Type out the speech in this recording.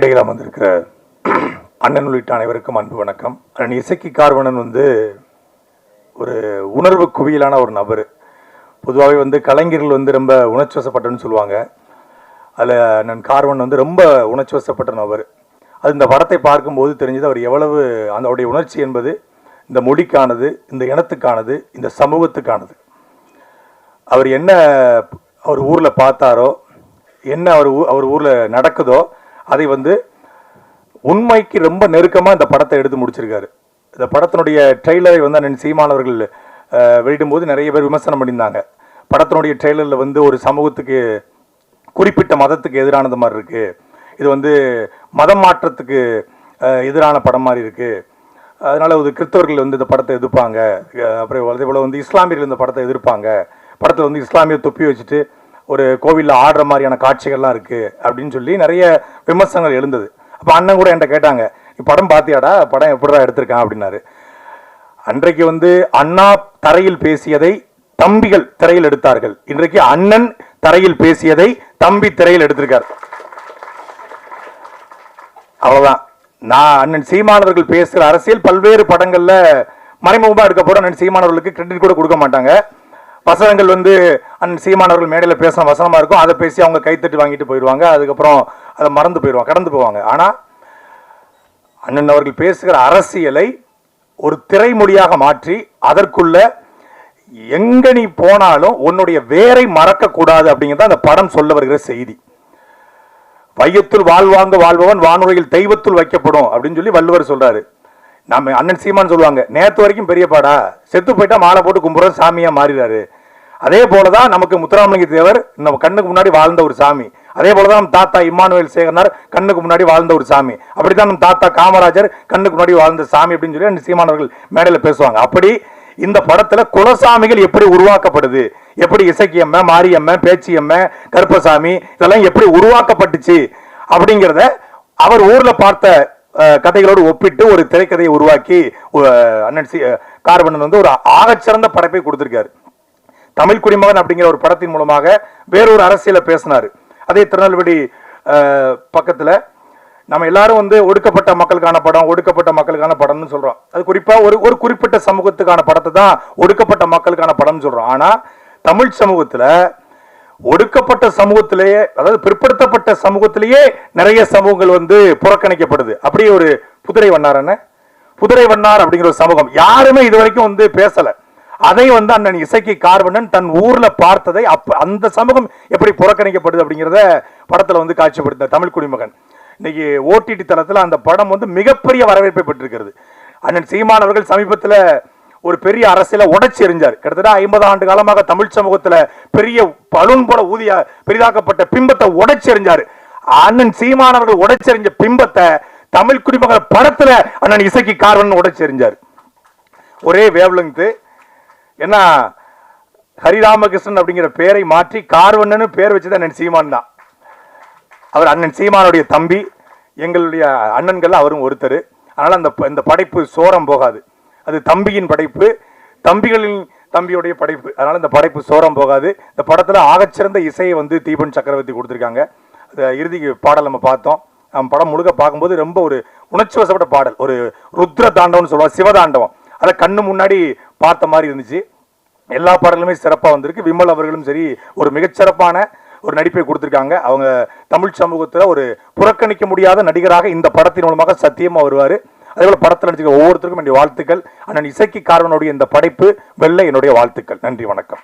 மேடையில் அமர்ந்திருக்கிற அண்ணன் உள்ளிட்ட அனைவருக்கும் அன்பு வணக்கம். அண்ணன் இசக்கி கார்வணன் வந்து ஒரு உணர்வு குவியலான ஒரு நபர். பொதுவாகவே வந்து கலைஞர்கள் வந்து ரொம்ப உணர்ச்சிவசப்பட்டன்னு சொல்லுவாங்க. அதில் அண்ணன் கார்வன் வந்து ரொம்ப உணர்ச்சிவசப்பட்ட நபர். அது இந்த படத்தை பார்க்கும்போது தெரிஞ்சது அவர் எவ்வளவு அதனுடைய உணர்ச்சி என்பது இந்த மொழிக்கானது இந்த இனத்துக்கானது இந்த சமூகத்துக்கானது. அவர் என்ன அவர் ஊரில் பார்த்தாரோ என்ன அவர் ஊ- அவர் ஊரில் நடக்குதோ அதை வந்து உண்மைக்கு ரொம்ப நெருக்கமாக இந்த படத்தை எடுத்து முடிச்சிருக்காரு. இந்த படத்தினுடைய ட்ரெய்லரை வந்து அண்ணன் சீமானவர்கள் வெளியிடும்போது நிறைய பேர் விமர்சனம் பண்ணியிருந்தாங்க. படத்தினுடைய ட்ரெய்லரில் வந்து ஒரு சமூகத்துக்கு குறிப்பிட்ட மதத்துக்கு எதிரானது மாதிரி இருக்குது இது வந்து மதம் மாற்றத்துக்கு எதிரான படம் மாதிரி இருக்குது அதனால் ஒரு கிறிஸ்தவர்கள் வந்து இந்த படத்தை எதிர்ப்பாங்க. அப்புறம் அதே போல் வந்து இஸ்லாமியர்கள் இந்த படத்தை எதிர்ப்பாங்க. படத்தில் வந்து இஸ்லாமிய தொப்பி வச்சுட்டு ஒரு கோவிலில் ஆடுற மாதிரியான காட்சிகள்லாம் இருக்குது அப்படின்னு சொல்லி நிறைய விமர்சனங்கள் எழுந்தது. அப்போ அண்ணன் கூட என்கிட்ட கேட்டாங்க நீ படம் பார்த்தியாடா படம் எப்படிடா எடுத்திருக்கான்? அப்படின்னாரு. அன்றைக்கு வந்து அண்ணா தரையில் பேசியதை தம்பிகள் திரையில் எடுத்தார்கள். இன்றைக்கு அண்ணன் தரையில் பேசியதை தம்பி திரையில் எடுத்திருக்கார். அவ்வளவுதான். நான் அண்ணன் சீமானவர்கள் பேசுகிற அரசியல் பல்வேறு படங்களில் மறைமுகமாக எடுக்கப்படும் அண்ணன் சீமானவர்களுக்கு கிரெடிட் கூட கொடுக்க மாட்டாங்க. வசனங்கள் வந்து அண்ணன் சீமானவர்கள் மேடையில் பேசின வசனமாக இருக்கும். அதை பேசி அவங்க கைத்தட்டி வாங்கிட்டு போயிடுவாங்க. அதுக்கப்புறம் அதை மறந்து போயிடுவாங்க கடந்து போவாங்க. ஆனால் அண்ணன் அவர்கள் பேசுகிற அரசியலை ஒரு திரைமொழியாக மாற்றி அதற்குள்ள எங்க நீ போனாலும் உன்னுடைய வேரை மறக்கக்கூடாது அப்படிங்கிறத அந்த படம் சொல்ல வருகிற செய்தி. வையத்துள் வாழ்வாங்க வாழ்பவன் வானுரையில் தெய்வத்துள் வைக்கப்படும் அப்படின்னு சொல்லி வள்ளுவர் சொல்றாரு. நம்ம அண்ணன் சீமான் சொல்லுவாங்க நேற்று வரைக்கும் பெரிய பாடா செத்து போயிட்டா மாலை போட்டு கும்புற சாமியா மாறிறாரு. அதே போலதான் நமக்கு முத்துராமலிங்க தேவர் நம்ம கண்ணுக்கு முன்னாடி வாழ்ந்த ஒரு சாமி. அதே போலதான் நம்ம தாத்தா இம்மானுவேல் சேகர்னார் கண்ணுக்கு முன்னாடி வாழ்ந்த ஒரு சாமி. அப்படித்தான் நம்ம தாத்தா காமராஜர் கண்ணுக்கு முன்னாடி வாழ்ந்த சாமி அப்படின்னு சொல்லி அண்ணன் சீமானவர்கள் மேடையில் பேசுவாங்க. அப்படி இந்த படத்துல குலசாமிகள் எப்படி உருவாக்கப்படுது? எப்படி இசக்கியம்ம மாரியம்ம பேச்சியம்ம கருப்பசாமி இதெல்லாம் எப்படி உருவாக்கப்பட்டுச்சு? அப்படிங்கிறத அவர் ஊர்ல பார்த்த கதைகளோடு ஒப்பிட்டு ஒரு திரைக்கதையை உருவாக்கி அண்ணன் சி வந்து ஒரு ஆகச்சிறந்த படைப்பை கொடுத்திருக்காரு. தமிழ் குடிமகன் அப்படிங்கிற ஒரு படத்தின் மூலமாக வேறொரு அரசியலை பேசினார். அதே திருநெல்வேலி பக்கத்தில் நம்ம எல்லாரும் வந்து ஒடுக்கப்பட்ட மக்களுக்கான படம் ஒடுக்கப்பட்ட மக்களுக்கான படம்னு சொல்றோம். அது குறிப்பாக ஒரு ஒரு குறிப்பிட்ட சமூகத்துக்கான படத்தை தான் ஒடுக்கப்பட்ட மக்களுக்கான படம்னு சொல்றோம். ஆனால் தமிழ் சமூகத்தில் ஒடுக்கப்பட்ட சமூகத்திலேயே அதாவது பிற்படுத்தப்பட்ட சமூகத்திலேயே நிறைய சமூகங்கள் வந்து புறக்கணிக்கப்படுது. அப்படியே ஒரு புதிரை வண்ணார் என்ன? புதிரை வண்ணார் அப்படிங்கிற ஒரு சமூகம். யாருமே இது வரைக்கும் வந்து பேசல. அதை வந்து அண்ணன் இசைக்கு கார்வண்ணன் தன் ஊர்ல பார்த்ததை அப்ப அந்த சமூகம் எப்படி புறக்கணிக்கப்படுது அப்படிங்கிறத படத்துல வந்து காட்சிப்படுத்த தமிழ் குடிமகன். இன்னைக்கு ஓடிடி தளத்துல அந்த படம் வந்து மிகப்பெரிய வரவேற்பை பெற்றிருக்கிறது. அண்ணன் சீமான் அவர்கள் சமீபத்துல ஒரு பெரிய அரசியல உடச்சி எறிஞ்சார். கிட்டத்தட்ட ஐம்பது ஆண்டு காலமாக தமிழ் சமூகத்துல பெரிய பலூன் போல ஊதிய பெரிதாக்கப்பட்ட பிம்பத்தை உடைச்சு எறிஞ்சாரு. அண்ணன் சீமானவர்கள் உடைச்செறிஞ்ச பிம்பத்தை தமிழ் குடிமகன் படத்துல அண்ணன் இசைக்கு காரணம் உடைச்செறிஞ்சார் ஒரே வேவ்லங்கு என்ன ஹரிராமகிருஷ்ணன் அப்படிங்கிற பேரை மாற்றி கார்வண்ணன்னு பேர் வச்சது அண்ணன் சீமான் தான். அவர் அண்ணன் சீமானுடைய தம்பி எங்களுடைய அண்ணன்கள் அவரும் ஒருத்தர். அதனால் அந்த ப- இந்த படைப்பு சோரம் போகாது. அது தம்பியின் படைப்பு தம்பிகளின் தம்பியுடைய படைப்பு. அதனால் இந்த படைப்பு சோரம் போகாது. இந்த படத்தில் ஆகச்சிறந்த இசையை வந்து தீபன் சக்கரவர்த்தி கொடுத்துருக்காங்க. அந்த இறுதி பாடல் நம்ம பார்த்தோம். நம்ம படம் முழுக்க பார்க்கும்போது ரொம்ப ஒரு உணர்ச்சி வசப்பட்ட பாடல். ஒரு ருத்ர தாண்டவம்னு சொல்லுவாங்க சிவதாண்டவம். அதை கண்ணு முன்னாடி பார்த்த மாதிரி இருந்துச்சு. எல்லா பாடலுமே சிறப்பாக வந்திருக்கு. விமல் அவர்களும் சரி ஒரு மிகச்சிறப்பான ஒரு நடிப்பை கொடுத்துருக்காங்க. அவங்க தமிழ் சமூகத்தில் ஒரு புறக்கணிக்க முடியாத நடிகராக இந்த படத்தின் மூலமாக சத்தியமாக வருவார். அதே போல படத்தில் நடிச்சிருக்க ஒவ்வொருத்தருக்கும் என்னுடைய வாழ்த்துக்கள். அண்ணன் இசைக்கு காரணனுடைய இந்த படைப்பு வெள்ளை என்னுடைய வாழ்த்துக்கள். நன்றி வணக்கம்.